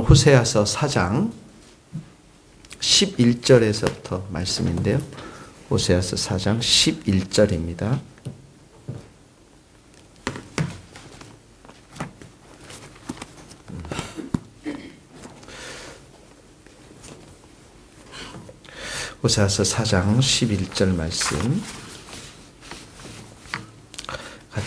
호세아서 4장 11절에서부터 말씀인데요. 호세아서 4장 11절입니다. 호세아서 4장 11절 말씀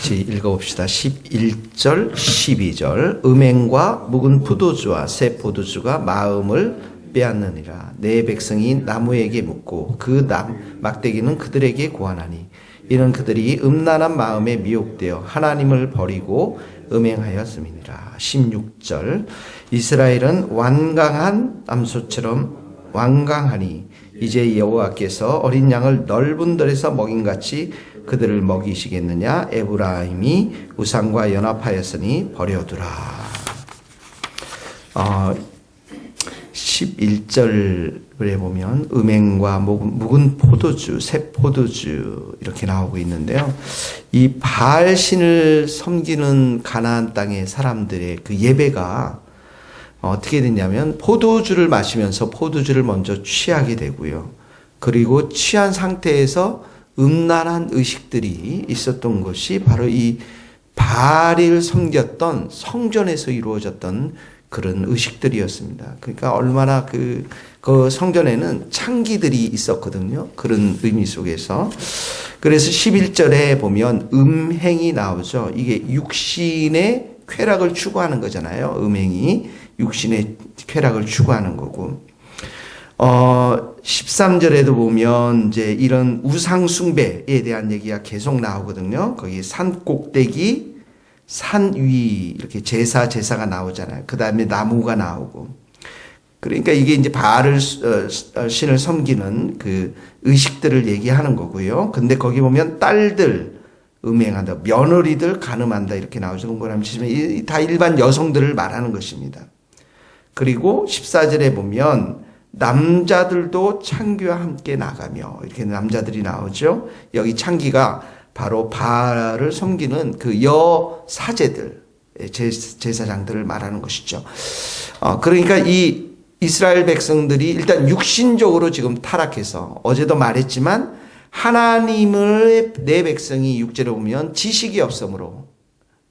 같이 읽어봅시다. 11절, 12절. 음행과 묵은 포도주와 새 포도주가 마음을 빼앗느니라. 내 백성이 나무에게 묻고 그 남, 막대기는 그들에게 고하나니 이는 그들이 음란한 마음에 미혹되어 하나님을 버리고 음행하였음이니라. 16절. 이스라엘은 완강한 암소처럼 완강하니 이제 여호와께서 어린 양을 넓은 들에서 먹인 같이 그들을 먹이시겠느냐 에브라임이 우상과 연합하였으니 버려두라. 어, 11절에 보면 음행과 묵은 포도주, 새 포도주 이렇게 나오고 있는데요. 이 바알 신을 섬기는 가나안 땅의 사람들의 그 예배가 어떻게 됐냐면 포도주를 마시면서 포도주를 먼저 취하게 되고요. 그리고 취한 상태에서 음란한 의식들이 있었던 것이 바로 이 바알을 섬겼던 성전에서 이루어졌던 그런 의식들이었습니다. 그러니까 얼마나 그, 그 성전에는 창기들이 있었거든요. 그런 의미 속에서. 그래서 11절에 보면 음행이 나오죠. 이게 육신의 쾌락을 추구하는 거잖아요. 음행이 육신의 쾌락을 추구하는 거고. 어, 13절에도 보면 이제 이런 우상숭배에 대한 얘기가 계속 나오거든요. 거기 산 꼭대기, 산 위, 이렇게 제사, 제사가 나오잖아요. 그 다음에 나무가 나오고. 그러니까 이게 이제 바알을, 어, 신을 섬기는 그 의식들을 얘기하는 거고요. 근데 거기 보면 딸들, 음행한다, 며느리들 가늠한다, 이렇게 나오죠. 공부를 하면 다 일반 여성들을 말하는 것입니다. 그리고 14절에 보면 남자들도 창기와 함께 나가며 이렇게 남자들이 나오죠. 여기 창기가 바로 바알을 섬기는 그 여 사제들 제사장들을 말하는 것이죠. 어, 그러니까 이 이스라엘 백성들이 일단 육신적으로 지금 타락해서 어제도 말했지만 하나님을 내 백성이 육제로 보면 지식이 없으므로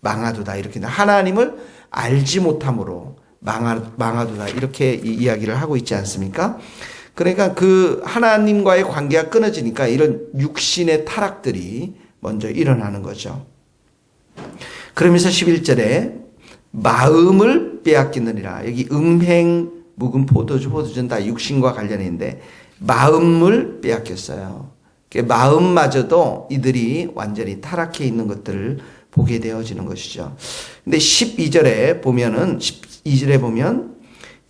망하도다 이렇게 하나님을 알지 못함으로 망하, 망하도다 이렇게 이야기를 하고 있지 않습니까? 그러니까 그 하나님과의 관계가 끊어지니까 이런 육신의 타락들이 먼저 일어나는 거죠. 그러면서 11절에 마음을 빼앗기느니라. 여기 음행, 묵은 포도주, 포도주는 다 육신과 관련인데 마음을 빼앗겼어요. 마음마저도 이들이 완전히 타락해 있는 것들을 보게 되어지는 것이죠. 근데 12절에 보면은 12절에 보면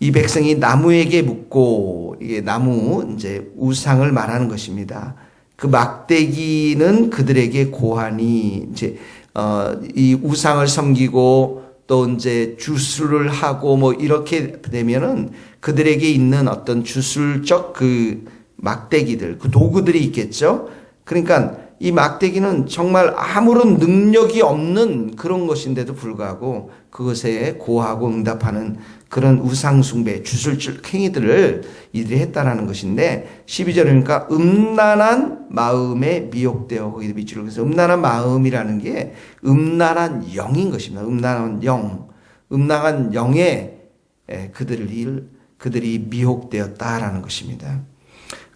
이 백성이 나무에게 묻고 이게 나무 이제 우상을 말하는 것입니다. 그 막대기는 그들에게 고하니 이제 어 이 우상을 섬기고 또 이제 주술을 하고 뭐 이렇게 되면은 그들에게 있는 어떤 주술적 그 막대기들 그 도구들이 있겠죠. 그러니까 이 막대기는 정말 아무런 능력이 없는 그런 것인데도 불구하고 그것에 고하고 응답하는 그런 우상숭배, 주술줄 행위들을 이들이 했다라는 것인데 12절이니까 음란한 마음에 미혹되어 거기도 밑줄을 그래서 음란한 마음이라는 게 음란한 영인 것입니다. 음란한 영, 음란한 영에 그들이 그들이 미혹되었다라는 것입니다.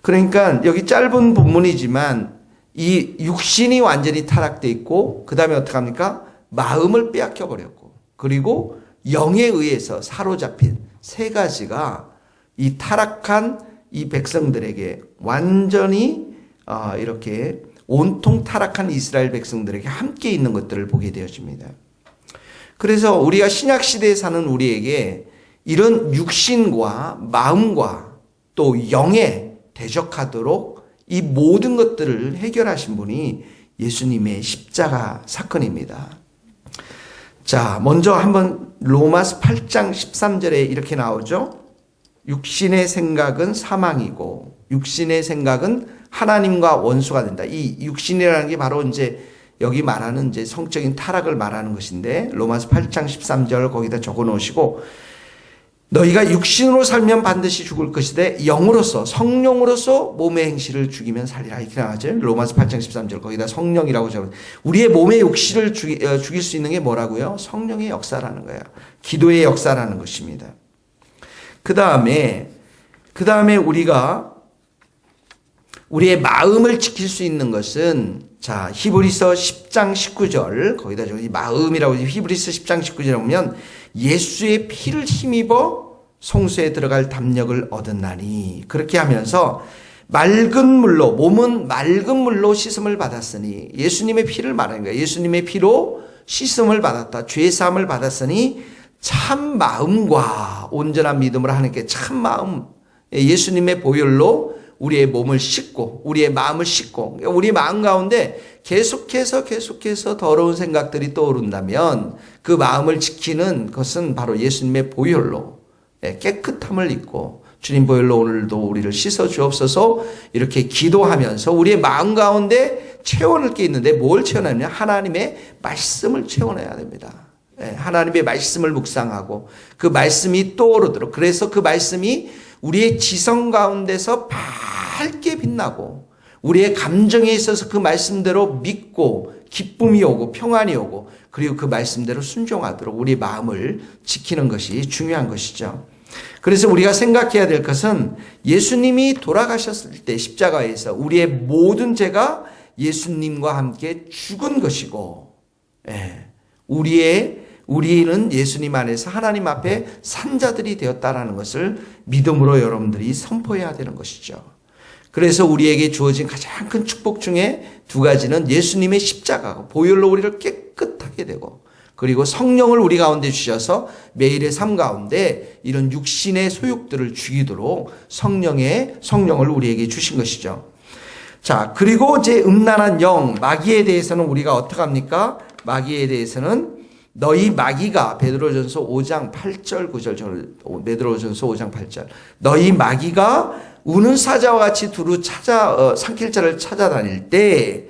그러니까 여기 짧은 본문이지만 이 육신이 완전히 타락돼 있고 그 다음에 어떻게 합니까? 마음을 빼앗겨 버렸고 그리고 영에 의해서 사로잡힌 세 가지가 이 타락한 이 백성들에게 완전히 어, 이렇게 온통 타락한 이스라엘 백성들에게 함께 있는 것들을 보게 되어집니다. 그래서 우리가 신약 시대에 사는 우리에게 이런 육신과 마음과 또 영에 대적하도록 이 모든 것들을 해결하신 분이 예수님의 십자가 사건입니다. 자, 먼저 한번 로마스 8장 13절에 이렇게 나오죠. 육신의 생각은 사망이고 육신의 생각은 하나님과 원수가 된다. 이 육신이라는 게 바로 이제 여기 말하는 이제 성적인 타락을 말하는 것인데 로마스 8장 13절 거기다 적어 놓으시고 너희가 육신으로 살면 반드시 죽을 것이되 영으로서 성령으로서 몸의 행실을 죽이면 살리라 이렇게 나가죠. 로마서 8장 13절 거기다 성령이라고 적어. 우리의 몸의 욕실을 죽이, 어, 죽일 수 있는 게 뭐라고요? 성령의 역사라는 거예요. 기도의 역사라는 것입니다. 그 다음에 그 다음에 우리가 우리의 마음을 지킬 수 있는 것은 자 히브리서 10장 19절 거기다 저기 마음이라고 히브리서 10장 19절에 보면 예수의 피를 힘입어 성소에 들어갈 담력을 얻었나니 그렇게 하면서 맑은 물로 몸은 맑은 물로 씻음을 받았으니 예수님의 피를 말하는 거예요. 예수님의 피로 씻음을 받았다. 죄 사함을 받았으니 참 마음과 온전한 믿음으로 하나님께 참 마음 예수님의 보혈로 우리의 몸을 씻고 우리의 마음을 씻고 우리 마음 가운데 계속해서 계속해서 더러운 생각들이 떠오른다면 그 마음을 지키는 것은 바로 예수님의 보혈로 예, 깨끗함을 입고 주님 보혈로 오늘도 우리를 씻어 주옵소서 이렇게 기도하면서 우리의 마음 가운데 채워낼 게 있는데 뭘 채워내냐 하나님의 말씀을 채워내야 됩니다. 예, 하나님의 말씀을 묵상하고 그 말씀이 떠오르도록 그래서 그 말씀이 우리의 지성 가운데서 밝게 빛나고 우리의 감정에 있어서 그 말씀대로 믿고 기쁨이 오고 평안이 오고 그리고 그 말씀대로 순종하도록 우리 마음을 지키는 것이 중요한 것이죠. 그래서 우리가 생각해야 될 것은 예수님이 돌아가셨을 때 십자가에서 우리의 모든 죄가 예수님과 함께 죽은 것이고, 예, 우리의 우리는 예수님 안에서 하나님 앞에 산자들이 되었다라는 것을 믿음으로 여러분들이 선포해야 되는 것이죠. 그래서 우리에게 주어진 가장 큰 축복 중에 두 가지는 예수님의 십자가고 보혈로 우리를 깨끗하게 되고 그리고 성령을 우리 가운데 주셔서 매일의 삶 가운데 이런 육신의 소욕들을 죽이도록 성령의 성령을 우리에게 주신 것이죠. 자, 그리고 이제 음란한 영, 마귀에 대해서는 우리가 어떻게 합니까? 마귀에 대해서는 너희 마귀가 베드로전서 5장 8절 9절 베드로전서 5장 8절 너희 마귀가 우는 사자와 같이 두루 찾아 어, 삼킬 자를 찾아다닐 때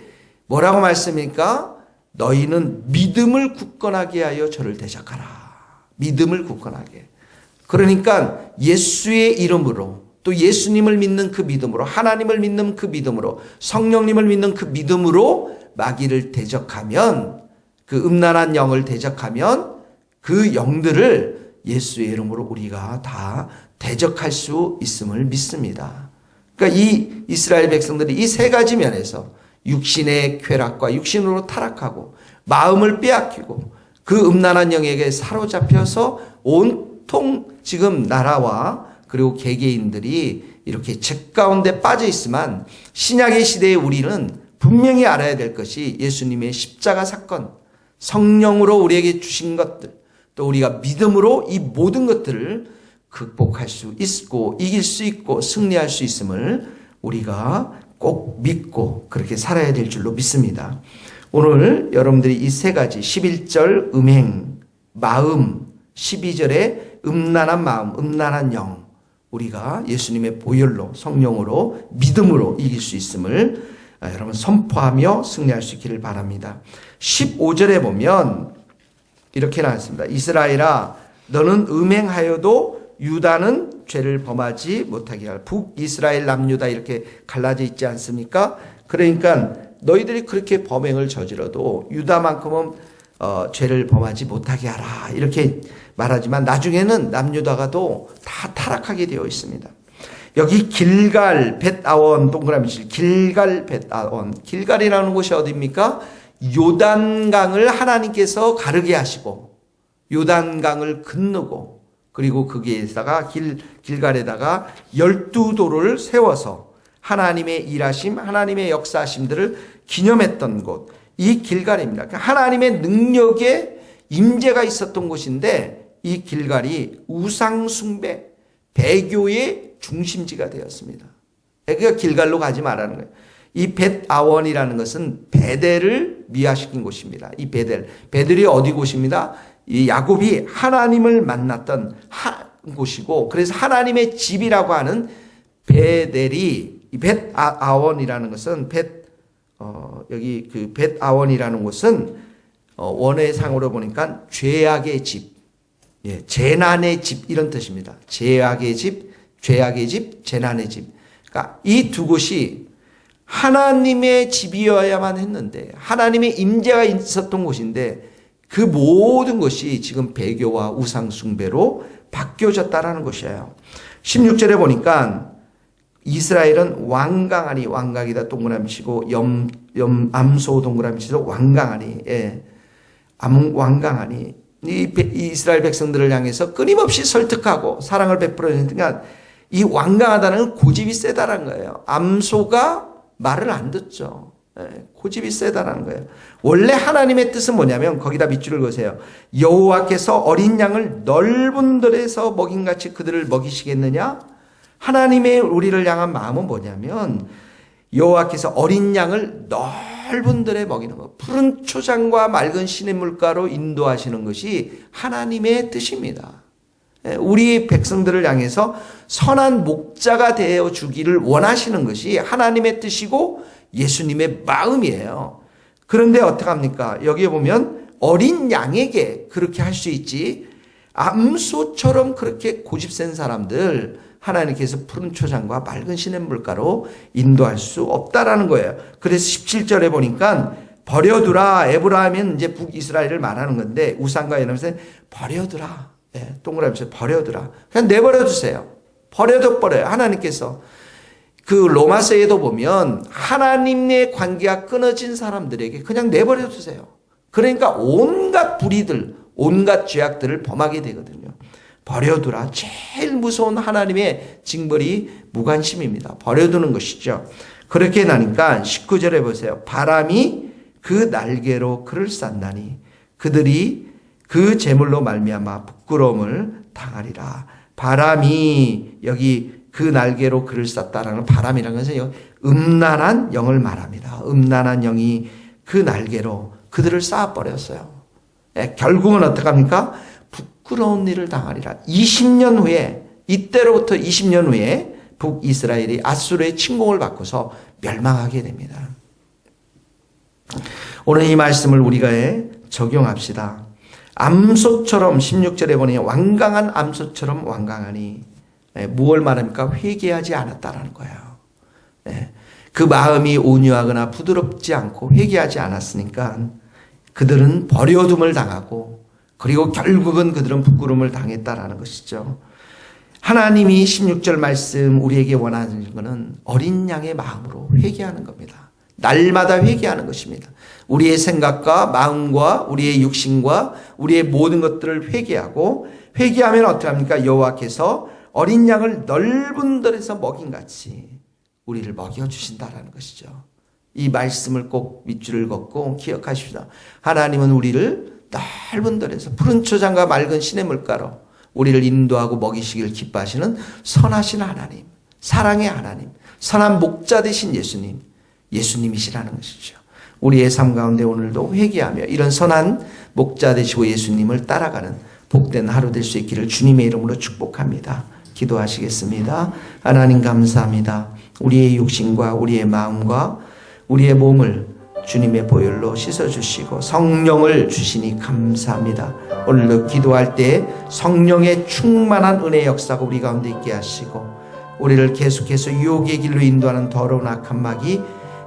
뭐라고 말씀입니까? 너희는 믿음을 굳건하게 하여 저를 대적하라. 믿음을 굳건하게. 그러니까 예수의 이름으로 또 예수님을 믿는 그 믿음으로 하나님을 믿는 그 믿음으로 성령님을 믿는 그 믿음으로 마귀를 대적하면 그 음란한 영을 대적하면 그 영들을 예수의 이름으로 우리가 다 대적할 수 있음을 믿습니다. 그러니까 이 이스라엘 백성들이 이 세 가지 면에서 육신의 쾌락과 육신으로 타락하고 마음을 빼앗기고 그 음란한 영에게 사로잡혀서 온통 지금 나라와 그리고 개개인들이 이렇게 죄 가운데 빠져 있지만 신약의 시대에 우리는 분명히 알아야 될 것이 예수님의 십자가 사건, 성령으로 우리에게 주신 것들, 또 우리가 믿음으로 이 모든 것들을 극복할 수 있고 이길 수 있고 승리할 수 있음을 우리가 꼭 믿고 그렇게 살아야 될 줄로 믿습니다. 오늘 여러분들이 이 세 가지 11절 음행, 마음, 12절에 음란한 마음, 음란한 영 우리가 예수님의 보혈로 성령으로 믿음으로 이길 수 있음을 여러분 선포하며 승리할 수 있기를 바랍니다. 15절에 보면 이렇게 나왔습니다. 이스라엘아 너는 음행하여도 유다는 죄를 범하지 못하게 할 북이스라엘 남유다 이렇게 갈라져 있지 않습니까? 그러니까 너희들이 그렇게 범행을 저질러도 유다만큼은 어, 죄를 범하지 못하게 하라 이렇게 말하지만 나중에는 남유다가도 다 타락하게 되어 있습니다. 여기 길갈 벳아원 동그라미 칠 길갈 벳아원 길갈이라는 곳이 어디입니까? 요단강을 하나님께서 가르게 하시고 요단강을 건너고 그리고 거기에다가 길, 길갈에다가 열두 도를 세워서 하나님의 일하심, 하나님의 역사하심들을 기념했던 곳, 이 길갈입니다. 그러니까 하나님의 능력에 임재가 있었던 곳인데 이 길갈이 우상 숭배, 배교의 중심지가 되었습니다. 그러니까 길갈로 가지 말라는 거예요. 이 벳아원이라는 것은 베델을 미화시킨 곳입니다. 이 베델. 베델이 어디 곳입니다? 이 야곱이 하나님을 만났던 한 곳이고 그래서 하나님의 집이라고 하는 베델이 벳 아원이라는 것은 벳 어, 여기 그 벳 아원이라는 곳은 어, 원어상으로 보니까 죄악의 집, 예, 재난의 집 이런 뜻입니다. 죄악의 집, 죄악의 집, 재난의 집. 그러니까 이 두 곳이 하나님의 집이어야만 했는데 하나님의 임재가 있었던 곳인데 그 모든 것이 지금 배교와 우상 숭배로 바뀌어졌다라는 것이에요. 16절에 보니까 이스라엘은 왕강하니 왕각이다 동그라미 치고 염, 염 암소 동그라미 치고 왕강하니 예. 암, 왕강하니 이 이스라엘 백성들을 향해서 끊임없이 설득하고 사랑을 베풀어주니까 이 완강하다는 건 고집이 세다는 거예요. 암소가 말을 안 듣죠. 예, 고집이 세다는 거예요. 원래 하나님의 뜻은 뭐냐면 거기다 밑줄을 그으세요. 여호와께서 어린 양을 넓은 들에서 먹인같이 그들을 먹이시겠느냐? 하나님의 우리를 향한 마음은 뭐냐면 여호와께서 어린 양을 넓 은 들에 먹이는 것, 푸른 초장과 맑은 시냇 물가로 인도하시는 것이 하나님의 뜻입니다. 예, 우리 백성들을 향해서 선한 목자가 되어 주기를 원하시는 것이 하나님의 뜻이고 예수님의 마음이에요. 그런데 어떡합니까? 여기에 보면 어린 양에게 그렇게 할 수 있지 암소처럼 그렇게 고집센 사람들 하나님께서 푸른 초장과 맑은 시냇 물가로 인도할 수 없다라는 거예요. 그래서 17절에 보니까 버려두라 에브라임은 이제 북이스라엘을 말하는 건데 우상과 연합에서 버려두라 예, 동그라미에서 버려두라 그냥 내버려 두세요. 버려둬 버려요. 하나님께서 그 로마서에도 보면 하나님의 관계가 끊어진 사람들에게 그냥 내버려 두세요. 그러니까 온갖 불의들, 온갖 죄악들을 범하게 되거든요. 버려두라. 제일 무서운 하나님의 징벌이 무관심입니다. 버려두는 것이죠. 그렇게 나니까 19절에 보세요. 바람이 그 날개로 그를 싼다니 그들이 그 제물로 말미암아 부끄러움을 당하리라. 바람이 여기 그 날개로 그를 쌌다라는 바람이라는 것은 음란한 영을 말합니다. 음란한 영이 그 날개로 그들을 쌓아버렸어요. 예, 결국은 어떡합니까? 부끄러운 일을 당하리라. 20년 후에, 이때로부터 20년 후에 북이스라엘이 아수르의 침공을 받고서 멸망하게 됩니다. 오늘 이 말씀을 우리가 적용합시다. 암소처럼 16절에 보니 완강한 암소처럼 완강하니 예, 무엇을 말합니까? 회개하지 않았다라는 거예요. 예, 그 마음이 온유하거나 부드럽지 않고 회개하지 않았으니까 그들은 버려둠을 당하고 그리고 결국은 그들은 부끄러움을 당했다라는 것이죠. 하나님이 16절 말씀 우리에게 원하는 것은 어린 양의 마음으로 회개하는 겁니다. 날마다 회개하는 것입니다. 우리의 생각과 마음과 우리의 육신과 우리의 모든 것들을 회개하고 회개하면 어떻게 합니까? 여호와께서 어린 양을 넓은 들에서 먹인 같이 우리를 먹여 주신다라는 것이죠. 이 말씀을 꼭 밑줄을 걷고 기억하십시다. 하나님은 우리를 넓은 들에서 푸른 초장과 맑은 시냇 물가로 우리를 인도하고 먹이시길 기뻐하시는 선하신 하나님, 사랑의 하나님, 선한 목자 되신 예수님, 예수님이시라는 것이죠. 우리의 삶 가운데 오늘도 회개하며 이런 선한 목자 되시고 예수님을 따라가는 복된 하루 될 수 있기를 주님의 이름으로 축복합니다. 기도하시겠습니다. 하나님 감사합니다. 우리의 육신과 우리의 마음과 우리의 몸을 주님의 보혈로 씻어주시고 성령을 주시니 감사합니다. 오늘도 기도할 때 성령의 충만한 은혜 역사가 우리 가운데 있게 하시고 우리를 계속해서 유혹의 길로 인도하는 더러운 악한 마귀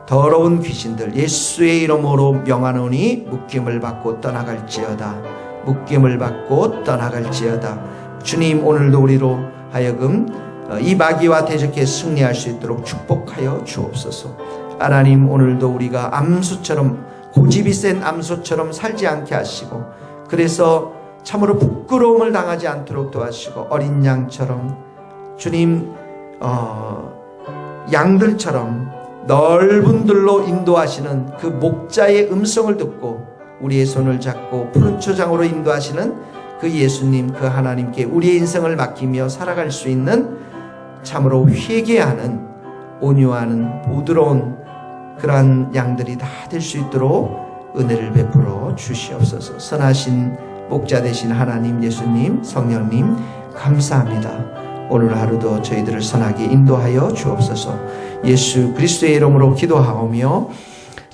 더러운 귀신들 예수의 이름으로 명하노니 묶임을 받고 떠나갈지어다. 묶임을 받고 떠나갈지어다. 주님 오늘도 우리로 하여금 어, 이 마귀와 대적해 승리할 수 있도록 축복하여 주옵소서 하나님 오늘도 우리가 암수처럼 고집이 센 암수처럼 살지 않게 하시고 그래서 참으로 부끄러움을 당하지 않도록 도와주시고 어린 양처럼 주님 어, 양들처럼 넓은 들로 인도하시는 그 목자의 음성을 듣고 우리의 손을 잡고 푸른 초장으로 인도하시는 그 예수님 그 하나님께 우리의 인생을 맡기며 살아갈 수 있는 참으로 회개하는 온유하는 부드러운 그러한 양들이 다 될 수 있도록 은혜를 베풀어 주시옵소서. 선하신 목자 되신 하나님, 예수님, 성령님, 감사합니다. 오늘 하루도 저희들을 선하게 인도하여 주옵소서. 예수 그리스도의 이름으로 기도하오며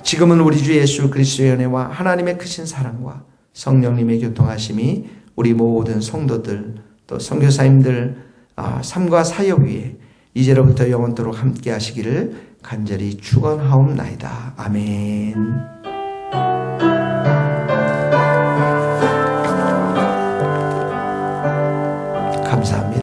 지금은 우리 주 예수 그리스도의 은혜와 하나님의 크신 사랑과 성령님의 교통하심이 우리 모든 성도들 또 선교사님들 아, 삶과 사역 위에 이제로부터 영원토록 함께 하시기를 간절히 축원하옵나이다. 아멘.